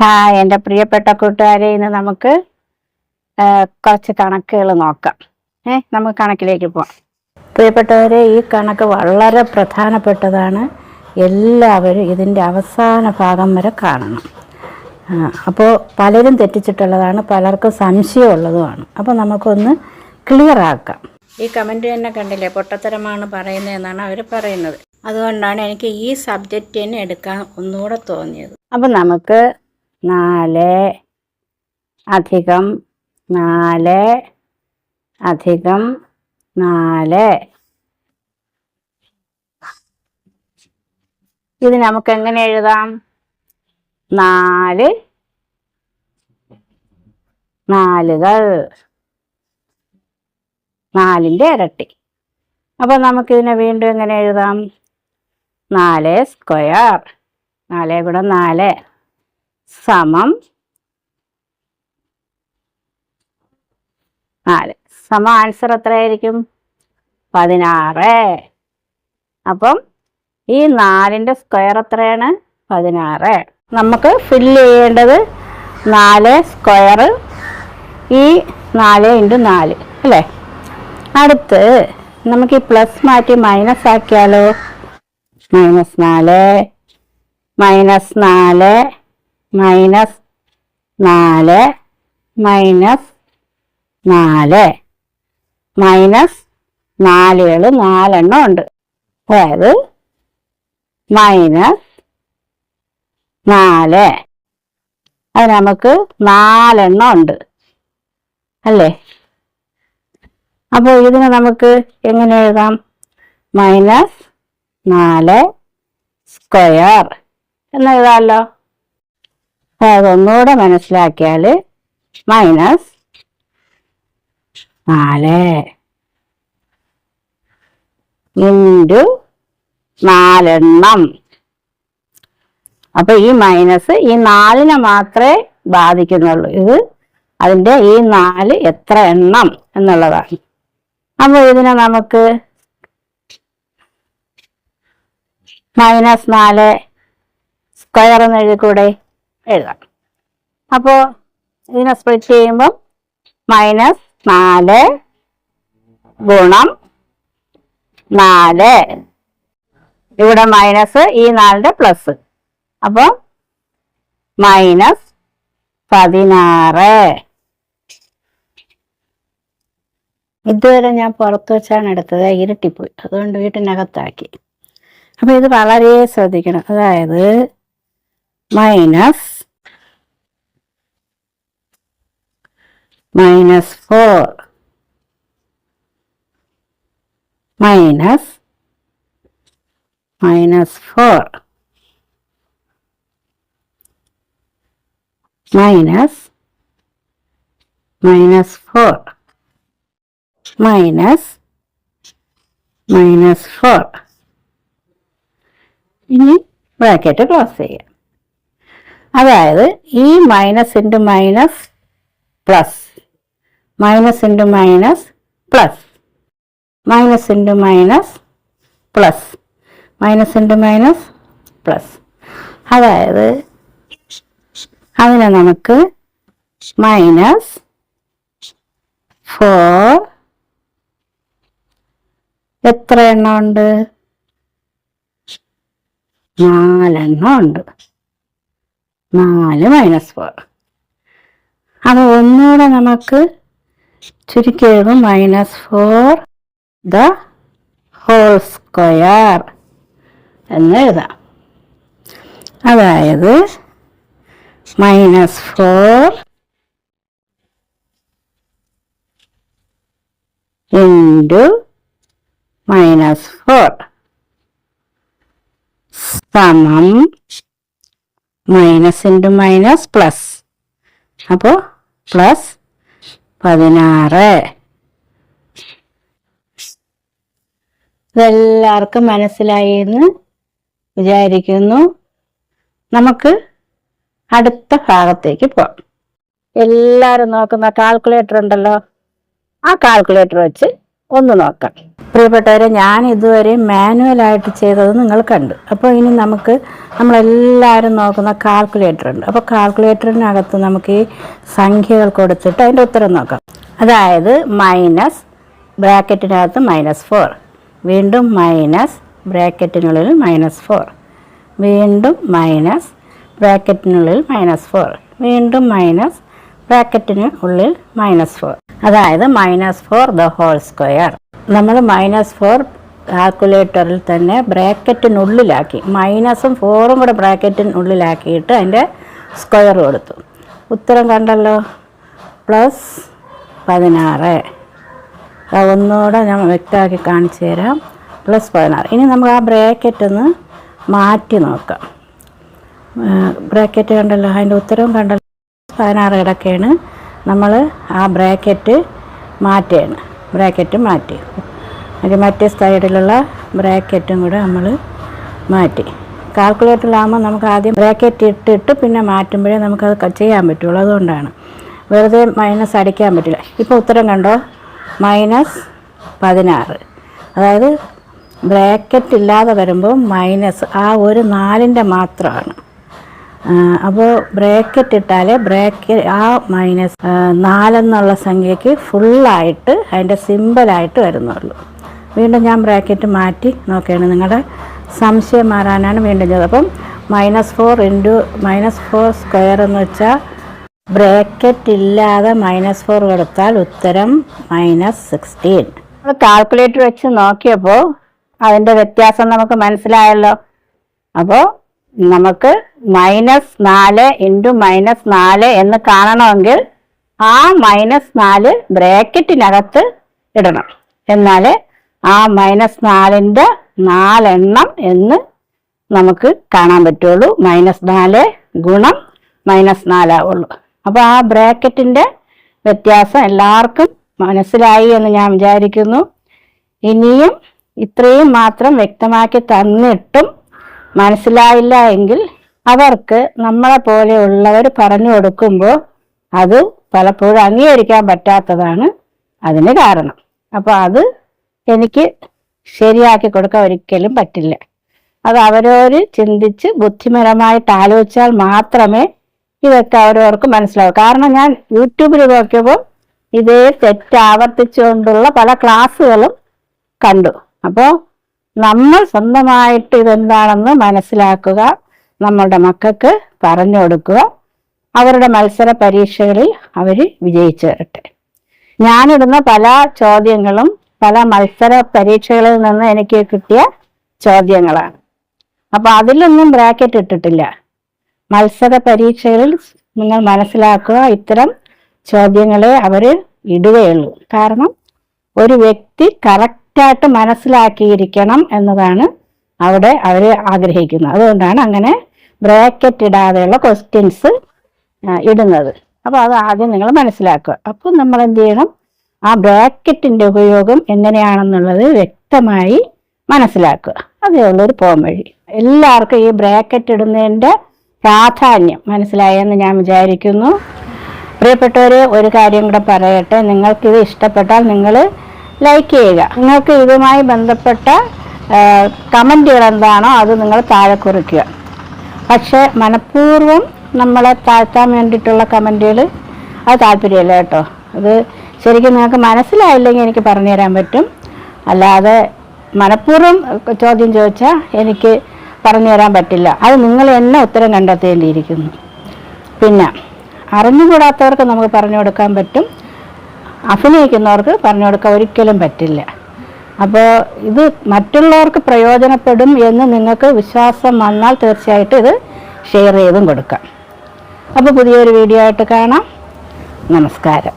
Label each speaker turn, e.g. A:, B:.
A: Hi എന്റെ പ്രിയപ്പെട്ട കൂട്ടുകാരെ ഇന്ന് നമുക്ക് കുറച്ച് കണക്കുകൾ നോക്കാം. ഏ നമുക്ക് കണക്കിലേക്ക് പോവാം. പ്രിയപ്പെട്ടവരെ ഈ കണക്ക് വളരെ പ്രധാനപ്പെട്ടതാണ്. എല്ലാവരും ഇതിന്റെ അവസാന ഭാഗം വരെ കാണണം. അപ്പോൾ പലരും തെറ്റിച്ചിട്ടുള്ളതാണ് പലർക്കും സംശയമുള്ളതുമാണ്. അപ്പോൾ നമുക്കൊന്ന് ക്ലിയർ ആക്കാം. ഈ കമന്റ് തന്നെ കണ്ടില്ലേ പൊട്ടത്തരമാണ് പറയുന്നതെന്നാണ് അവർ പറയുന്നത്. അതുകൊണ്ടാണ് എനിക്ക് ഈ സബ്ജക്റ്റ് തന്നെ എടുക്കാൻ ഒന്നുകൂടെ തോന്നിയത്. അപ്പം നമുക്ക് നാല്. അധികം നാല്. അധികം നാല്. ഇത് നമുക്ക് എങ്ങനെ എഴുതാം? നാല്. നാലുകൾ. നാലിന്റെ ഇരട്ടി. അപ്പോൾ നമുക്കിതിനെ വീണ്ടും എങ്ങനെ എഴുതാം? നാല് സ്ക്വയർ. നാല് കൂടെ നാല്. സമം നാല്. സമ ആൻസർ എത്രയായിരിക്കും? പതിനാറ്. അപ്പം ഈ നാലിന്റെ സ്ക്വയർ എത്രയാണ്? പതിനാറ്. നമുക്ക് ഫില്ല് ചെയ്യേണ്ടത് നാല് സ്ക്വയർ ഈ നാല് ഇന്റു നാല് അല്ലേ? അടുത്ത് നമുക്ക് ഈ പ്ലസ് മാറ്റി മൈനസ് ആക്കിയാലോ? മൈനസ് നാല് മൈനസ് നാല് മൈനസ് നാല് മൈനസ് നാല്. മൈനസ് നാലുകൾ നാലെണ്ണം ഉണ്ട്. അതായത് മൈനസ് നാല്. അത് നമുക്ക് നാലെണ്ണം ഉണ്ട്. അല്ലേ? അപ്പോൾ ഇതിനെ നമുക്ക് എങ്ങനെ എഴുതാം? മൈനസ് നാല് സ്ക്വയർ. എന്ന് എഴുതാമല്ലോ. അതൊന്നുകൂടെ മനസ്സിലാക്കിയാൽ മൈനസ് നാല്. ഇന്റു നാലെണ്ണം. അപ്പൊ ഈ മൈനസ് ഈ നാലിനെ മാത്രമേ ബാധിക്കുന്നുള്ളൂ. ഇത് അതിന്റെ ഈ നാല് എത്ര എണ്ണം എന്നുള്ളതാണ്. അപ്പോൾ ഇതിനെ നമുക്ക് മൈനസ് നാല് സ്ക്വയർ എന്ന് എഴുതിക്കൂടെ? എഴുതാം. അപ്പോ ഇതിനെ സ്പ്ലിറ്റ് ചെയ്യുമ്പോൾ മൈനസ് നാല് ഗുണം നാല്. ഇവിടെ മൈനസ് ഈ നാലിന്റെ പ്ലസ് അപ്പോൾ മൈനസ് പതിനാറ്. ഇതുവരെ ഞാൻ പുറത്ത് വെച്ചാണ് എടുത്തത്. ഇരട്ടിപ്പോയി. അതുകൊണ്ട് വീട്ടിനകത്താക്കി. അപ്പൊ ഇത് വളരെ ശ്രദ്ധിക്കണം. അതായത് minus minus four minus minus four minus minus four minus minus four. ഇനി ബ്രാക്കറ്റ് ക്ലോസ് ചെയ്യാം. അതായത് ഈ minus into minus plus minus into minus plus minus into minus plus minus into minus plus അതായത് അതിനെ നമുക്ക് മൈനസ് ഫോർ എത്ര എണ്ണം ഉണ്ട്? നാലെണ്ണം ഉണ്ട്. നാല് മൈനസ് ഫോർ അപ്പൊ ഒന്നുകൂടെ നമുക്ക് ചുരുക്കി എഴുതും minus four the whole square എന്ന് എഴുതാം. അതായത് minus four into minus four സമം മൈനസ് ഇന്റു മൈനസ് പ്ലസ്. അപ്പോൾ പ്ലസ് പതിനാറ്. ഇതെല്ലാവർക്കും മനസ്സിലായി എന്ന് വിചാരിക്കുന്നു. നമുക്ക് അടുത്ത ഭാഗത്തേക്ക് പോകാം എല്ലാവരും നോക്കുന്ന കാൽക്കുലേറ്റർ ഉണ്ടല്ലോ. ആ കാൽക്കുലേറ്റർ വെച്ച് ഒന്ന് നോക്കാം. പ്രിയപ്പെട്ടവരെ ഞാൻ ഇതുവരെ മാനുവലായിട്ട് ചെയ്തത് നിങ്ങൾ കണ്ടു. അപ്പോൾ ഇനി നമുക്ക് നമ്മളെല്ലാവരും നോക്കുന്ന കാൽക്കുലേറ്റർ ഉണ്ട്. അപ്പോൾ കാൽക്കുലേറ്ററിനകത്ത് നമുക്ക് ഈ സംഖ്യകൾ കൊടുത്തിട്ട് അതിന്റെ ഉത്തരം നോക്കാം. അതായത് മൈനസ് ബ്രാക്കറ്റിനകത്ത് മൈനസ് ഫോർ വീണ്ടും മൈനസ് ബ്രാക്കറ്റിനുള്ളിൽ മൈനസ് ഫോർ വീണ്ടും മൈനസ് ബ്രാക്കറ്റിനുള്ളിൽ മൈനസ് ഫോർ വീണ്ടും മൈനസ് ബ്രാക്കറ്റിന് ഉള്ളിൽ മൈനസ് ഫോർ അതായത് minus four the whole square നമ്മൾ മൈനസ് ഫോർ കാൽക്കുലേറ്ററിൽ തന്നെ ബ്രാക്കറ്റിനുള്ളിലാക്കി മൈനസും ഫോറും കൂടെ ബ്രാക്കറ്റിനുള്ളിലാക്കിയിട്ട് അതിന്റെ സ്ക്വയർ കൊടുത്തു. ഉത്തരം കണ്ടല്ലോ? പ്ലസ് പതിനാറ്. ഒന്നുകൂടെ ഞാൻ വ്യക്തമാക്കി കാണിച്ചു തരാം. പ്ലസ് പതിനാറ്. ഇനി നമുക്ക് ആ ബ്രാക്കറ്റൊന്ന് മാറ്റി നോക്കാം. ബ്രാക്കറ്റ് കണ്ടല്ലോ? അതിന്റെ ഉത്തരവും കണ്ടല്ലോ? പതിനാറ് കിടക്കുകയാണ് നമ്മൾ ആ ബ്രാക്കറ്റ് മാറ്റുകയാണ് ബ്രാക്കറ്റ് മാറ്റി. അത് മറ്റേ സൈഡിലുള്ള ബ്രാക്കറ്റും കൂടെ നമ്മൾ മാറ്റി. കാൽക്കുലേറ്ററിലാകുമ്പോൾ നമുക്ക് ആദ്യം ബ്രാക്കറ്റ് ഇട്ടിട്ട് പിന്നെ മാറ്റുമ്പോഴേ നമുക്കത് ചെയ്യാൻ പറ്റുള്ളൂ. അതുകൊണ്ടാണ്. വെറുതെ മൈനസ് അടിക്കാൻ പറ്റില്ല. ഇപ്പോൾ ഉത്തരം കണ്ടോ? മൈനസ് പതിനാറ്. അതായത് ബ്രാക്കറ്റ് ഇല്ലാതെ വരുമ്പോൾ മൈനസ് ആ ഒരു നാലിന്റെ മാത്രമാണ് അപ്പോൾ ബ്രാക്കറ്റ് ഇട്ടാൽ ബ്രാക്കറ്റ് ആ മൈനസ് നാലെന്നുള്ള സംഖ്യയ്ക്ക് ഫുള്ളായിട്ട് അതിന്റെ സിമ്പിളായിട്ട് വരുന്നുള്ളൂ. വീണ്ടും ഞാൻ ബ്രാക്കറ്റ് മാറ്റി നോക്കുകയാണ്. നിങ്ങളുടെ സംശയം മാറാനാണ് വീണ്ടും ചെയ്തത്. അപ്പം minus four into minus four square എന്ന് വെച്ചാൽ ബ്രാക്കറ്റ് ഇല്ലാതെ മൈനസ് ഫോർ കൊടുത്താൽ ഉത്തരം മൈനസ് സിക്സ്റ്റീൻ. നമ്മൾ കാൽക്കുലേറ്റർ വെച്ച് നോക്കിയപ്പോൾ അതിന്റെ വ്യത്യാസം നമുക്ക് മനസ്സിലായല്ലോ. അപ്പോൾ നമുക്ക് മൈനസ് നാല് ഇന്റു മൈനസ് നാല് എന്ന് കാണണമെങ്കിൽ ആ മൈനസ് നാല് ബ്രാക്കറ്റിനകത്ത് ഇടണം. എന്നാൽ ആ മൈനസ് നാലിന്റെ നാലെണ്ണം എന്ന് നമുക്ക് കാണാൻ പറ്റുള്ളൂ. മൈനസ് നാല് ഗുണം മൈനസ് നാലാവുള്ളൂ അപ്പോൾ ആ ബ്രാക്കറ്റിന്റെ വ്യത്യാസം എല്ലാവർക്കും മനസ്സിലായി എന്ന് ഞാൻ വിചാരിക്കുന്നു. ഇനിയും ഇത്രയും മാത്രം വ്യക്തമാക്കി തന്നിട്ടും മനസ്സിലായില്ല എങ്കിൽ അവർക്ക് നമ്മളെ പോലെയുള്ളവർ പറഞ്ഞു കൊടുക്കുമ്പോൾ അത് പലപ്പോഴും അംഗീകരിക്കാൻ പറ്റാത്തതാണ് അതിന് കാരണം. അപ്പോൾ അത് എനിക്ക് ശരിയാക്കി കൊടുക്കാൻ ഒരിക്കലും പറ്റില്ല. അത് അവരോർ ചിന്തിച്ച് ബുദ്ധിപരമായിട്ട് ആലോചിച്ചാൽ മാത്രമേ ഇതൊക്കെ അവരവർക്ക് മനസ്സിലാവൂ. കാരണം ഞാൻ യൂട്യൂബിൽ നോക്കിയപ്പോൾ ഇതേ തെറ്റ് ആവർത്തിച്ചുകൊണ്ടുള്ള പല ക്ലാസ്സുകളും കണ്ടു. അപ്പോൾ നമ്മൾ സ്വന്തമായിട്ട് ഇതെന്താണെന്ന് മനസ്സിലാക്കുക നമ്മളുടെ മക്കൾക്ക് പറഞ്ഞു കൊടുക്കുക. അവരുടെ മത്സര പരീക്ഷകളിൽ അവർ വിജയിച്ചു വരട്ടെ. ഞാനിടുന്ന പല ചോദ്യങ്ങളും പല മത്സര പരീക്ഷകളിൽ നിന്ന് എനിക്ക് കിട്ടിയ ചോദ്യങ്ങളാണ്. അപ്പൊ അതിലൊന്നും ബ്രാക്കറ്റ് ഇട്ടിട്ടില്ല. മത്സര പരീക്ഷകളിൽ നിങ്ങൾ മനസ്സിലാക്കുക ഇത്തരം ചോദ്യങ്ങളെ അവർ ഇടുകയുള്ളൂ. കാരണം ഒരു വ്യക്തി കറക്റ്റായിട്ട് മനസ്സിലാക്കിയിരിക്കണം എന്നതാണ് അവിടെ അവർ ആഗ്രഹിക്കുന്നത്. അതുകൊണ്ടാണ് അങ്ങനെ ബ്രാക്കറ്റ് ഇടാതെയുള്ള ക്വസ്റ്റ്യൻസ് ഇടുന്നത്. അപ്പോൾ അത് ആദ്യം നിങ്ങൾ മനസ്സിലാക്കുക. അപ്പോൾ നമ്മൾ എന്ത് ചെയ്യണം? ആ ബ്രാക്കറ്റിന്റെ ഉപയോഗം എങ്ങനെയാണെന്നുള്ളത് വ്യക്തമായി മനസ്സിലാക്കുക. അതേ ഉള്ളൊരു പോം വഴി. എല്ലാവർക്കും ഈ ബ്രാക്കറ്റ് ഇടുന്നതിന്റെ പ്രാധാന്യം മനസ്സിലായെന്ന് ഞാൻ വിചാരിക്കുന്നു. പ്രിയപ്പെട്ടവരെ ഒരു കാര്യം കൂടെ പറയട്ടെ. നിങ്ങൾക്കിത് ഇഷ്ടപ്പെട്ടാൽ നിങ്ങൾ ലൈക്ക് ചെയ്യുക. നിങ്ങൾക്ക് ഇതുമായി ബന്ധപ്പെട്ട കമന്റുകൾ എന്താണോ അത് നിങ്ങൾ താഴെ കുറിക്കുക. പക്ഷേ മനഃപൂർവം നമ്മളെ താഴ്ത്താൻ വേണ്ടിയിട്ടുള്ള കമന്റുകൾ അത് താല്പര്യമില്ല കേട്ടോ. അത് ശരിക്കും നിങ്ങൾക്ക് മനസ്സിലായില്ലെങ്കിൽ എനിക്ക് പറഞ്ഞു തരാൻ പറ്റും. അല്ലാതെ മനഃപൂർവം ചോദ്യം ചോദിച്ചാൽ എനിക്ക് പറഞ്ഞു തരാൻ പറ്റില്ല. അത് നിങ്ങൾ എന്നെ ഉത്തരം കണ്ടെത്തേണ്ടിയിരിക്കുന്നു. പിന്നെ അറിഞ്ഞുകൂടാത്തവർക്ക് നമുക്ക് പറഞ്ഞു കൊടുക്കാൻ പറ്റും. അഭിനയിക്കുന്നവർക്ക് പറഞ്ഞു കൊടുക്കാൻ ഒരിക്കലും പറ്റില്ല. അപ്പോൾ ഇത് മറ്റുള്ളവർക്ക് പ്രയോജനപ്പെടും എന്ന് നിങ്ങൾക്ക് വിശ്വാസം വന്നാൽ തീർച്ചയായിട്ടും ഇത് ഷെയർ ചെയ്തും കൊടുക്കാം. അപ്പോൾ പുതിയൊരു വീഡിയോ ആയിട്ട് കാണാം. നമസ്കാരം.